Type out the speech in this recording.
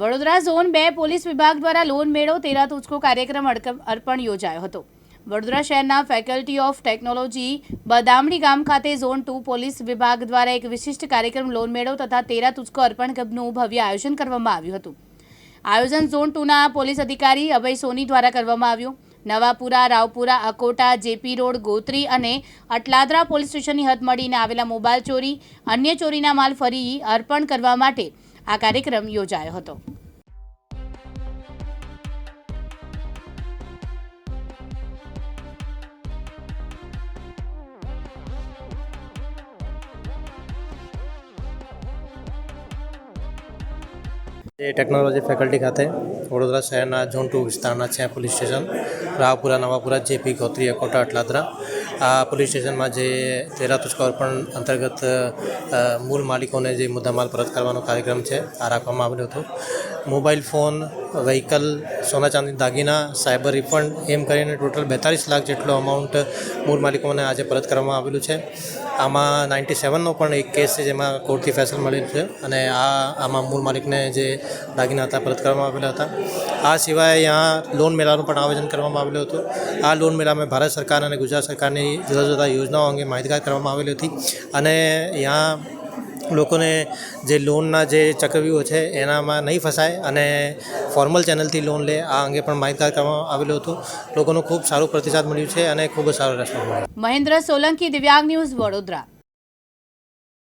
Vadodara zone બે police વિભાગ દ્વારા લોન મેળો તેરા તુચકો કાર્યક્રમ અર્પણ યોજાયો હતો. વડોદરા શહેરના ફેકલ્ટી ઓફ ટેકનોલોજી બદામડી ગામ ખાતે ઝોન ટુ પોલીસ વિભાગ દ્વારા એક વિશિષ્ટ કાર્યક્રમ લોન મેળો તથા તેરા તુચકો અર્પણ કપનું ભવ્ય આયોજન કરવામાં આવ્યું હતું. આયોજન ઝોન ટુના પોલીસ અધિકારી અભય સોની દ્વારા કરવામાં આવ્યું. નવાપુરા, રાવપુરા, અકોટા, જેપી રોડ, ગોત્રી અને અટલાદરા પોલીસ સ્ટેશનની હદ મળીને આવેલા મોબાઈલ ચોરી, અન્ય ચોરીના માલ ફરી અર્પણ કરવા માટે આ કાર્યક્રમ યોજાયો હતો. ટેકનોલોજી ફેકલ્ટી ખાતે વડોદરા શહેરના ઝોન ટુ વિસ્તારના છે police station, Raopura, Navapura JP Gotri, Akota, Atladara. આ પોલીસ સ્ટેશનમાં જે તેરા તુષ્કો અંતર્ગત મૂળ માલિકોને જે મુદ્દામાલ પરત કરવાનો કાર્યક્રમ છે, આ રાખવામાં આવ્યો હતો. મોબાઈલ ફોન વ્હીકલ સોના ચાંદી દાગીના, સાયબર રિફંડ, એમ કરીને ટોટલ બેતાલીસ લાખ જેટલો અમાઉન્ટ મૂળ માલિકોને આજે પરત કરવામાં આવેલું છે. આમાં નાઇન્ટી સેવનનો પણ એક કેસ છે જેમાં કોર્ટથી ફેસલ મળેલ છે અને આ આમાં મૂળ માલિકને જે દાગીના હતા પરત કરવામાં આવેલા હતા. આ સિવાય અહીંયા લોન મેળાનું પણ આયોજન કરવામાં આવેલું હતું. આ લોન મેળામાં ભારત સરકાર અને ગુજરાત સરકારની જુદા જુદા યોજનાઓ અંગે માહિતગાર કરવામાં આવેલી હતી. અને અહીંયા લોકોને જે લોનના જે ચક્રવ્યૂહ છે એનામાં નહીં ફસાય અને ફોર્મલ ચેનલથી લોન લે, આ અંગે પણ માહિતગાર કરવામાં આવેલું હતું. લોકોનો ખૂબ સારો પ્રતિસાદ મળ્યું છે અને ખૂબ જ સારો રેસ્પોન્સ મળ્યો. મહેન્દ્ર સોલંકી, દિવ્યાંગ ન્યૂઝ વડોદરા.